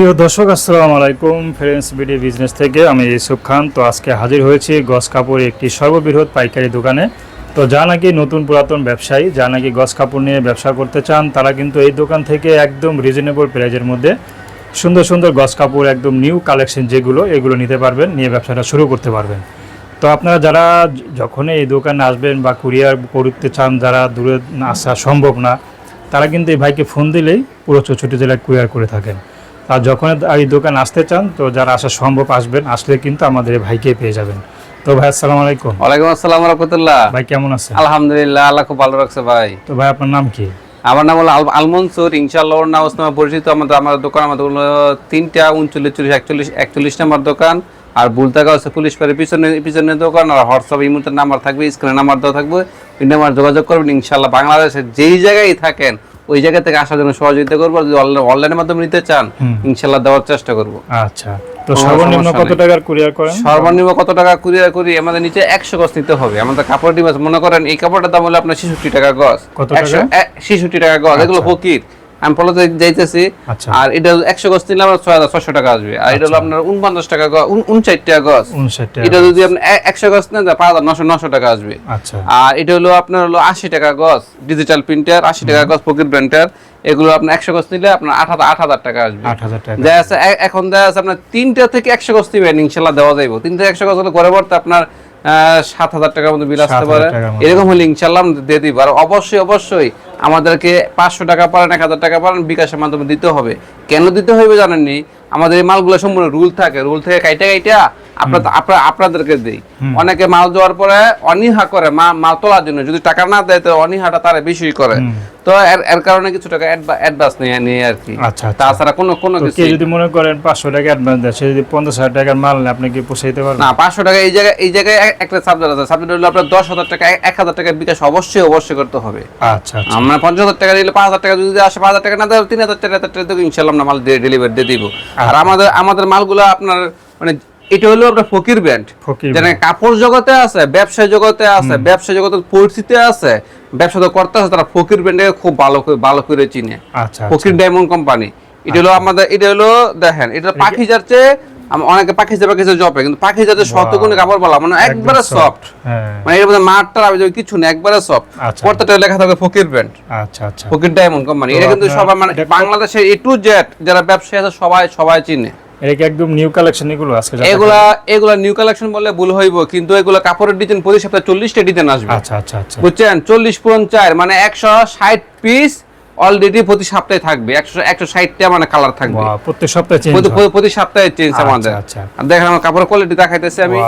প্রিয় দর্শক, আসসালামু আলাইকুম। ফ্রেন্ডস বিডি বিজনেস থেকে আমি ইউসুফ খান। তো আজকে হাজির হয়েছি গস কাপড় একটি সর্ববৃহৎ পাইকারি দোকানে। তো যা নাকি নতুন পুরাতন ব্যবসায়ী যা নাকি গস কাপড় নিয়ে ব্যবসা করতে চান, তারা কিন্তু এই দোকান থেকে একদম রিজনেবল প্রাইজের মধ্যে সুন্দর সুন্দর গস কাপড়, একদম নিউ কালেকশন যেগুলো, এগুলো নিতে পারবেন, নিয়ে ব্যবসাটা শুরু করতে পারবেন। তো আপনারা যারা যখনই এই দোকানে আসবেন বা কুরিয়ার করতে চান, যারা দূরে আসা সম্ভব না, তারা কিন্তু এই ভাইকে ফোন দিলেই পুরো চৌষট্টি জেলায় কুরিয়ার করে থাকেন। আর যখন এই দোকান আসতে চান তো যারা আসা সম্ভব আসবেন আসলে কিন্তু আমাদের এই ভাইকে পেয়ে যাবেন। তো ভাই আসসালামু আলাইকুম। ওয়ালাইকুম আসসালাম রহমতুল্লাহ। ভাই কেমন আছেন? আলহামদুলিল্লাহ আল্লাহ খুব ভালো রাখছে ভাই। তো ভাই আপনার নাম কি? আমার নাম হলো আল- আলমনসুর ইনশাআল্লাহ ওর নাম ওসমান পরিচিত। আমাদের আমাদের দোকান আমাদের তিনটা উনচল্লিশ চল্লিশ একচল্লিশ একচল্লিশ নাম্বার দোকান। আর বুলতাগা হচ্ছে পুলিশ পাড়ের পিছনে পিছনের দোকান। আর হোয়াটসঅ্যাপ এই মুহূর্তে নাম্বার থাকবে স্ক্রিনে নাম্বার দেওয়া থাকবে। ওই নাম্বার যোগাযোগ করবেন ইনশাআল্লাহ বাংলাদেশের যেই জায়গায় থাকেন ওই জায়গা থেকে আসার জন্য সহযোগিতা করব আর যদি অনলাইনের মাধ্যমে নিতে চান ইনশাল্লাহ দেওয়ার চেষ্টা করব। আচ্ছা। তো সর্বনিম্ন কত টাকার কুরিয়ার করেন? সর্বনিম্ন কত টাকা কুরিয়ার করি? আমাদের নিচে একশো গজ নিতে হবে। আমাদের কাপড় ডিমাস মনে করেন এই কাপড়টার দাম হলো আপনার ছেষট্টি টাকা গজ। কত একশো ছেষট্টি টাকা গজ। এগুলো ফকির। আমি ফলোতে যাইতেছি আচ্ছা। আর এটা একশো গজ নিলে আমার ছয় হাজার ছশো টাকা আসবে। আর এটা হলো আপনার উনপঞ্চাশ টাকা উনষাট টাকা টাকা এটা যদি আপনি একশো গজ নেন পাঁচ হাজার নশো নশো টাকা আসবে। আচ্ছা। আর এটা হলো আপনার হলো আশি টাকা গজ ডিজিটাল প্রিন্টার আশি টাকা পকেট প্রিন্টার এগুলো আপনার একশো গজ নিলে আপনার আট হাজার আট হাজার টাকা আসবে। দেখা এখন দেখা যাচ্ছে আপনার তিনটা থেকে একশো গজ দিবেন ইনশাল্লাহ দেওয়া যাইব। তিনটা একশো গজ হলে ঘরে পড়তে আপনার সাত হাজার টাকার মতো বিল আসতে পারে। এরকম হলে ইনশাল্লাহ দিয়ে দিব। আর অবশ্যই অবশ্যই আমাদেরকে পাঁচশো টাকা পারেন এক হাজার টাকা পারেন বিকাশের মাধ্যমে দিতে হবে। কেন দিতে হবে জানেননি? আমাদের এই মালগুলো সম্পূর্ণ রুল থাকে রুল থেকে কাইটা কাইটা আপনার আপনাদেরকে দেই। অনেকে মাল দেওয়ার পরে অনীহা করে মা মাল তোলার জন্য। যদি টাকা না দেয় তো অনীহাটা তারা বেশি করে। তো এর কারণে কিছু টাকা অ্যাডভান্স নিয়ে নিয়ে আর কি। আচ্ছা আচ্ছা। তাছাড়া কোনো কোনো কিছু যদি মনে করেন পাঁচশো টাকা অ্যাডভান্স দেয় সে যদি পঞ্চাশ হাজার টাকার মাল নেয় আপনি কি পোষাইতে পারবেন? না পাঁচশো টাকা এই জায়গায় এই জায়গায় একটা সাবজেক্ট আছে। সাবজেক্ট হলো আপনার দশ হাজার টাকা এক হাজার টাকার বিকাশ অবশ্যই অবশ্যই করতে হবে। আচ্ছা আচ্ছা আমরা পঞ্চাশ হাজার টাকা দিলে পাঁচ হাজার টাকা যদি আসে পাঁচ হাজার টাকা না দেয় তিন হাজার টাকা হাজার টাকা দেবো ইনশাল্লাহ আমরা মাল ডেলিভারি দিয়ে দিব। আর আমাদের আমাদের মালগুলো আপনার মানে এটা হলো আপনার ফকির ফকির যেন কাপড় জগতে আছে ব্যবসা জগতে আছে ব্যবসা জগতে পরিস্থিতি আছে ব্যবসা তো করতে আছে তারা ফকির ব্যান্ডে খুব ভালো ভালো করে চিনে। আচ্ছা ফকির ডায়মন্ড কোম্পানি এটা হলো আমাদের এটা হলো দেখেন এটা পাখি যাচ্ছে অনেকে পাখি জপে কিন্তু পাখি শতগুণে কাপড় বলা মানে একবারে সফট হ্যাঁ। মানে এর মধ্যে মাঠটা আবে যাবে কিছু না একবারে সফট আচ্ছা। প্রত্যেকটা লেখা থাকবে ফকির ব্র্যান্ড আচ্ছা আচ্ছা। ফকির ডায়মন্ড কোম্পানি এটা কিন্তু সবাই মানে বাংলাদেশের এ টু জেড যারা ব্যবসায়ী আছে সবাই সবাই চিনে। একদম নিউ কালেকশন এগুলো আজকে এগুলা এগুলা নিউ কালেকশন বললে ভুল হইব কিন্তু এগুলা কাপড়ের ডিজাইন প্রতি সপ্তাহে চল্লিশটা ডিজাইন আসবে। আচ্ছা আচ্ছা আচ্ছা। বুঝছেন? চল্লিশ পূরণ চার মানে একশো ষাট পিস অলরেডি প্রতি সপ্তাহে থাকবে। একশো একশো ষাটটা মানে কালার থাকবে। প্রত্যেক সপ্তাহে চেঞ্জ প্রতি- প্রতি- প্রতি সপ্তাহে চেঞ্জ আচ্ছা, আমাদের। আচ্ছা। দেখেন আমার কাপড়ের কোয়ালিটি দেখাইতেছি আমি।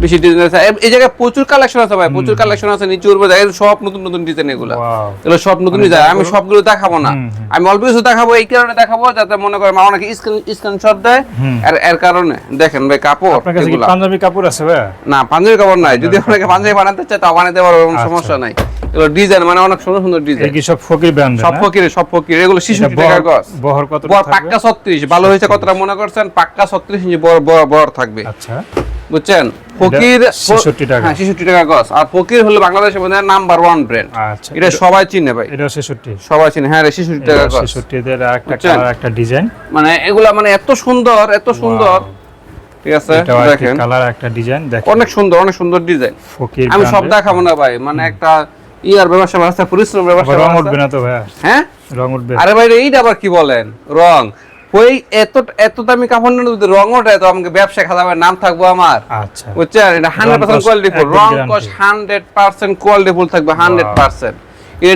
বেশি ডিজাইন আছে। এই জায়গায় প্রচুর কালেকশন আছে ভাই প্রচুর কালেকশন আছে নিচে উঠবে দেখেন সব নতুন নতুন ডিজাইন এগুলো। এগুলো সব নতুন ডিজাইন আমি সবগুলো দেখাবো না। আমি অল্প কিছু দেখাবো এই কারণে দেখাবো যাতে মনে করে মা অনেকে স্ক্রিনশট দেয়। আর এর কারণে দেখেন ভাই কাপড় আপনার কাছে কি পাঞ্জাবি কাপড় আছে ভাই? না পাঞ্জাবি কাপড় নাই। যদি আপনাকে পাঞ্জাবি বানাতে চায় তা বানাতে পারব কোনো আচ্ছা। সমস্যা নাই। এগুলো ডিজাইন মানে অনেক সুন্দর সুন্দর এই ডিজাইন। কি সব ফকির ব্র্যান্ড সব ফকিরে সব ফকির। এগুলো শিশু টাকা গছ। বহর কত বড় পাক্কা ছত্রিশ ভালো হয়েছে কতটা মনে করছেন? পাক্কা ছত্রিশ ইঞ্চি বড় বড় বড় থাকবে। আচ্ছা। বুঝছেন? ফকির 66 টাকা। হ্যাঁ ছেষট্টি টাকা গছ। আর ফকির হলো নাম্বার ওয়ান ব্র্যান্ড আচ্ছা। এটা সবাই চিনে ভাই। এটা ছেষট্টি সবাই চিনে। হ্যাঁ রে ছেষট্টি টাকা গছ। ছেষট্টি এর একটা কালার একটা ডিজাইন মানে এগুলা মানে এত সুন্দর এত সুন্দর। ঠিক আছে? দেখেন। কালার একটা ডিজাইন দেখেন। অনেক সুন্দর অনেক সুন্দর ডিজাইন ফকির আমি সব। দেখাবো না ভাই। মানে একটা ইয়ার ব্যবসা ব্যবস্থা পরিশ্রম ব্যবসা রং উঠবে না তো ভাই? হ্যাঁ? রং উঠবে। আরে ভাই এইটা আবার কি বলেন? রং। ওই এত এত দামি কাপড় নিলে যদি রং ওঠে তো আমাকে ব্যবসা খাতাবের নাম থাকব আমার। আচ্ছা। বুঝছেন? এটা হান্ড্রেড পার্সেন্ট কোয়ালিটি ফুল রং কস হান্ড্রেড পার্সেন্ট কোয়ালিটি ফুল থাকবে হান্ড্রেড পার্সেন্ট এটা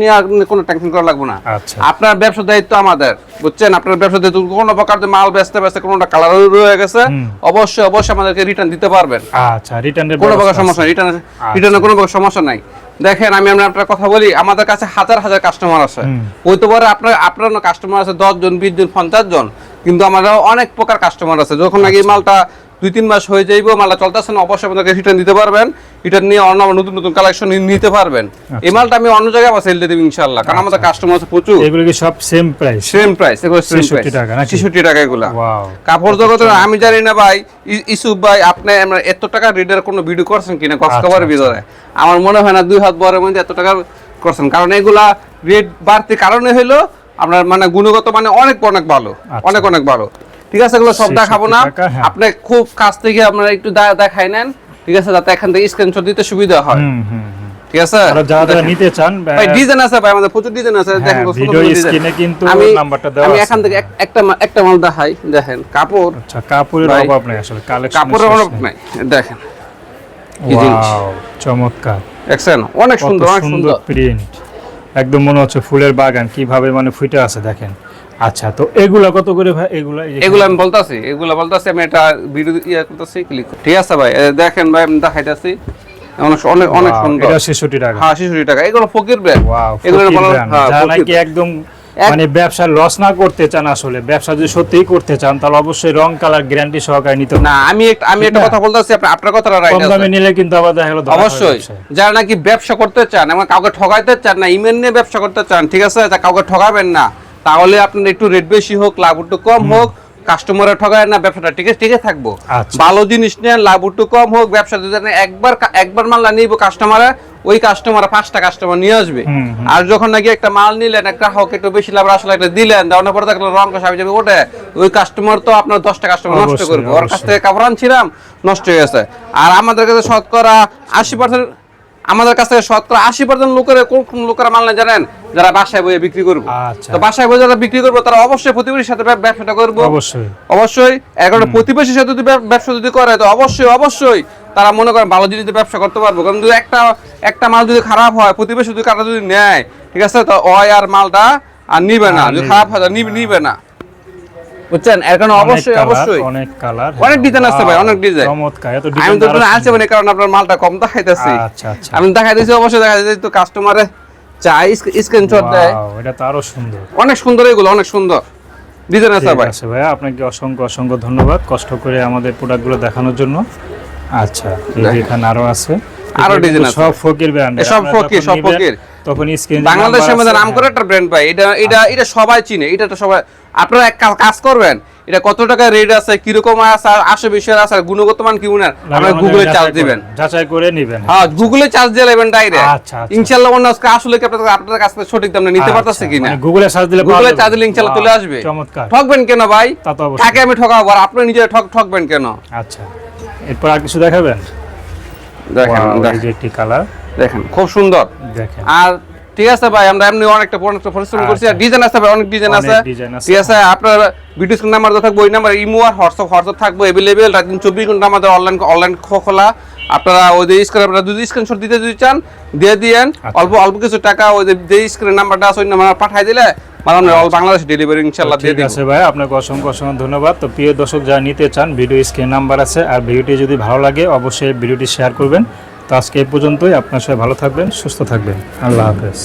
নিয়ে কোনো টেনশন করা লাগবে না। আচ্ছা। আপনার ব্যবসা দায়িত্ব আমাদের বুঝছেন? আপনার ব্যবসা দায়িত্ব কোনো প্রকার মাল বেচতে বেচতে কোনোটা কালার রয়ে গেছে অবশ্যই অবশ্যই আমাদেরকে রিটার্ন দিতে পারবেন। আচ্ছা রিটার্নের কোনো প্রকার সমস্যা রিটার্ন রিটার্নের কোনো প্রকার সমস্যা নাই। দেখেন আমি আমরা আপনার কথা বলি আমাদের কাছে হাজার হাজার কাস্টমার আছে। হুম। হইতে পারে আপনার আপনার কাস্টমার আছে দশ জন বিশ জন পঞ্চাশ জন কিন্তু আমাদের অনেক প্রকার কাস্টমার আছে। যখন নাকি মালটা দুই তিন মাস হয়ে যাইব মালটা চলতেছে না অবশ্যই আপনাকে রিটার্ন দিতে পারবেন। রিটার্ন নিয়ে অন্য নতুন নতুন কালেকশন নিতে পারবেন। এই মালটা আমি অন্য জায়গায় আবার সেল দিয়ে দেবো ইনশাল্লাহ কারণ আমাদের কাস্টমার আছে প্রচুর। এগুলো কি সব সেম প্রাইস সেম প্রাইস এগুলো সেম 66 টাকা নাকি? ছেষট্টি টাকা এগুলা। ওয়াও কাপড় জগতে আমি জানি না ভাই ইসুফ ভাই আপনি আমরা এত টাকা রিডার কোনো ভিডিও করছেন কিনা কষ্ট আচ্ছা, কভারের ভিতরে? আমার মনে হয় না দুই হাত বরের মধ্যে এত টাকা করছেন কারণ এগুলা রেট বাড়তি কারণে হলো আপনার মানে গুণগত মানে অনেক অনেক ভালো আচ্ছা। অনেক অনেক ভালো। ঠিক আছে এগুলো সব দেখাবো না। হ্যাঁ। আপনি খুব কাছ থেকে আপনারা একটু দেখাই নেন। ঠিক আছে? যাতে এখান থেকে স্ক্রিনশট দিতে সুবিধা হয়। ঠিক আছে? যারা যারা নিতে চান ভাই ডিজাইন আছে ভাই আমাদের প্রচুর ডিজাইন আছে। হ্যাঁ, দেখেন ভিডিও স্ক্রিনে কিন্তু নাম্বারটা দেওয়া আমি এখান থেকে একটা একটা মাল দেখাই। দেখেন কাপড়। আচ্ছা কাপড়ের অভাব নেই আসলে কালেকশন কাপড়ের অভাব নাই। দেখেন জিনিস? চমৎকার। দেখছেন? অনেক সুন্দর অনেক সুন্দর সুন্দর। প্রিন্ট একদম মনে হচ্ছে ফুলের বাগান কীভাবে মানে ফুটে আছে দেখেন। আচ্ছা তো এগুলা কত করে ভাই? এগুলা এগুলো আমি বলতাছি এগুলো বলতাছি আমি এটা ভিডিও ইয়ে করতেছি ক্লিক ঠিক আছে ভাই? দেখেন ভাই আমি দেখাইতাছি। অনেক অনেক সুন্দর। এটা 66 টাকা। হ্যাঁ টাকা। এগুলো ফকির ব্র্যান্ড ওয়াও এগুলো বলা হ্যাঁ। নাকি একদম মানে ব্যবসা লস না করতে চান আসলে ব্যবসা যদি সত্যিই করতে চান তাহলে অবশ্যই রং কালার গ্যারান্টি সহকারে নিতে না আমি আমি একটা কথা বলতেছি আপনি আপনার কথাটা কম দামে নিলে কিন্তু আবার দেখা গেল অবশ্যই। যারা নাকি ব্যবসা করতে চান এবং কাউকে ঠকাইতে চান না ইমেল নিয়ে ব্যবসা করতে চান ঠিক আছে? কাউকে ঠকাবেন না। তাহলে আপনার একটু রেট বেশি হোক লাভ একটু কম হোক কাস্টমারে ঠকায় না ব্যবসাটা টিকে টিকে থাকব। আচ্ছা। ভালো জিনিস নেন লাভ একটু কম হোক ব্যবসা যদি একবার একবার মাল নিব কাস্টমারে ওই কাস্টমার পাঁচটা কাস্টমার নিয়ে আসবে। আর যখন নাকি একটা মাল নিলেন একটা হোক একটু বেশি লাভ আসলে একটা দিলেন দেওয়ার পরে দেখলেন রং কষা যাবে ওটা ওই কাস্টমার তো আপনার দশটা কাস্টমার নষ্ট করবে। ওর কাছ থেকে কাপড় আনছিলাম নষ্ট হয়ে গেছে। আর আমাদের কাছে শতকরা আশি পার্সেন্ট আমাদের কাছ থেকে শতকরা আশি পার্সেন্ট লোকের কোন লোকেরা মাল নেয় জানেন? যারা বাসায় বইয়ে বিক্রি করব। আচ্ছা। তো বাসায় বইয়ে যারা বিক্রি করব তারা অবশ্যই প্রতিবেশীর সাথে ব্যবসাটা করব। অবশ্যই। অবশ্যই এখন প্রতিবেশীর সাথে যদি ব্যবসা যদি করে তো অবশ্যই অবশ্যই তারা মনে করেন ভালো জিনিস ব্যবসা করতে পারব। কারণ যদি একটা একটা মাল যদি খারাপ হয় প্রতিবেশী যদি কারও যদি নেয় ঠিক আছে তো ওই আর মালটা আর নিবে না। যদি খারাপ হয় নিবে নিবে না। বুঝছেন? এর কারণে অবশ্যই অবশ্যই। অনেক কালার অনেক design আছে ভাই, অনেক design। চমৎকার এত আমি তো ডিজাইন আছে মানে কারণ আপনার মালটা কম দেখাইতেছি। আচ্ছা আচ্ছা। আমি দেখাইতেছি অবশ্যই দেখা যাচ্ছে তো কাস্টমারে চাই স্ক্রিনশট দেয়। এটা তো আরও সুন্দর। অনেক সুন্দর এগুলো অনেক সুন্দর। ডিজাইন আছে ভাই। আছে ভাইয়া আপনাকে অসংখ্য অসংখ্য ধন্যবাদ কষ্ট করে আমাদের প্রোডাক্টগুলো দেখানোর জন্য। আচ্ছা এখানে আরও আছে। আরও কিন্তু আছে। সব ফকির ব্র্যান্ড সব ফকির, সব ফকির। তখন স্ক্রিন বাংলাদেশের মধ্যে নাম করে একটা ব্র্যান্ড ভাই এটা এটা এটা সবাই চিনে এটা তো সবাই আপনারা এক কাজ করবেন এটা কত টাকা রেট আছে কীরকম আছে আর আছে গুণগত মান কি উনার? আপনারা গুগলে চার্জ দিবেন। যাচাই করে নেবেন। হ্যাঁ গুগলে চার্জ দিয়ে নেবেন ডাইরেক্ট আচ্ছা, আচ্ছা। ইনশাআল্লাহ মনে হচ্ছে আসলে কি আপনাদের আপনাদের কাছ থেকে সঠিক নিতে পারতেছে কিনা? গুগলে সার্চ দিলে গুগলে চার্জ দিলে ইনশাআল্লাহ চলে আসবে। চমৎকার। ঠকবেন কেন ভাই? তা তো অবশ্যই। আমি ঠকাবো আর আপনি নিজে ঠক ঠকবেন কেন? আচ্ছা। এরপর আর কিছু দেখাবেন? দেখেন একটি কালার খুব সুন্দর। দেখেন। আর ঠিক আছে ভাই আমরা এমনি অনেকটা অনেকটা পরিশ্রম করছি। আর আচ্ছা। ডিজাইন আছে ভাই অনেক ডিজাইন আছে। ঠিক আছে আপনার ভিডিও স্ক্রিন নাম্বার থাকবে ওই নাম্বার ইমো আর হোয়াটসঅ্যাপ হোয়াটসঅ্যাপ থাকবে অ্যাভেলেবেল রাত দিন চব্বিশ ঘণ্টা আমাদের অনলাইন অনলাইন খোলা। আপনারা ওই যে স্ক্রিন আপনারা যদি স্ক্রিনশট দিতে যদি চান দিয়ে দিয়েন। আচ্ছা। অল্প অল্প কিছু টাকা ওই যে যে স্ক্রিন নাম্বারটা আছে ওই নাম্বার পাঠাই দিলে অল বাংলাদেশ ডেলিভারি ইনশাআল্লাহ দিয়ে ঠিক আছে ভাই আপনাকে অসংখ্য অসংখ্য ধন্যবাদ। তো প্রিয় দর্শক যারা নিতে চান ভিডিও স্ক্রিন নাম্বার আছে। আর ভিডিওটি যদি ভালো লাগে অবশ্যই ভিডিওটি শেয়ার করবেন। তো আজকে এই পর্যন্তই। আপনার সবাই ভালো থাকবেন সুস্থ থাকবেন। আল্লাহ হাফেজ।